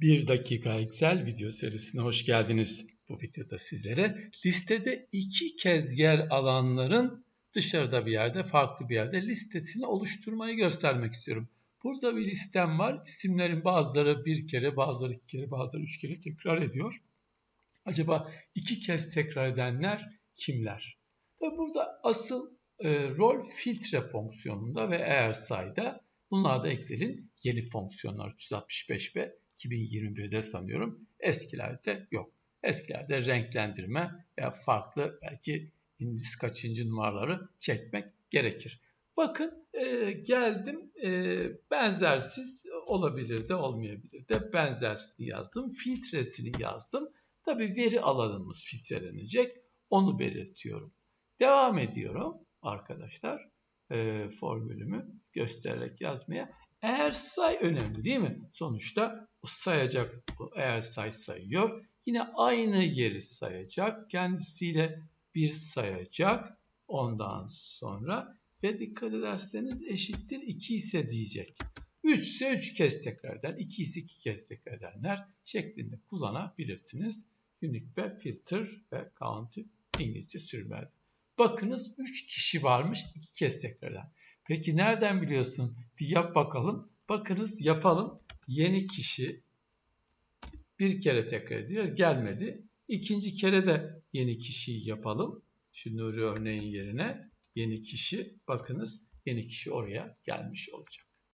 1 dakika Excel video serisine hoş geldiniz. Bu videoda sizlere listede iki kez yer alanların dışarıda bir yerde, farklı bir yerde listesini oluşturmayı göstermek istiyorum. Burada bir listem var. İsimlerin bazıları bir kere, bazıları iki kere, bazıları üç kere tekrar ediyor. Acaba iki kez tekrar edenler kimler? Tabi burada asıl e, rol filtre fonksiyonunda ve eğer sayda bunlar da Excel'in yeni fonksiyonlar 365 ve 2021'de sanıyorum. Eskilerde yok. Eskilerde renklendirme veya farklı belki indis kaçıncı numaraları çekmek gerekir. Bakın e, geldim e, benzersiz olabilir de olmayabilir de benzersizini yazdım. Filtresini yazdım. Tabi veri alanımız filtrelenecek. Onu belirtiyorum. Devam ediyorum arkadaşlar. E, formülümü göstererek yazmaya. Eğer say önemli değil mi? Sonuçta sayacak eğer say sayıyor. Yine aynı yeri sayacak. Kendisiyle bir sayacak. Ondan sonra ve dikkat ederseniz eşittir 2 ise diyecek. 3 ise 3 kez tekrar eder. 2 ise 2 kez tekrar ederler şeklinde kullanabilirsiniz. Unique ve filter ve count İngilizce sürümler. Bakınız 3 kişi varmış 2 kez tekrar eder. Peki nereden biliyorsun? Bir yap bakalım. Bakınız yapalım. Yeni kişi bir kere tekrar ediyor. Gelmedi. İkinci kere de yeni kişiyi yapalım. Şu Nuri örneğin yerine yeni kişi bakınız yeni kişi oraya gelmiş olacak.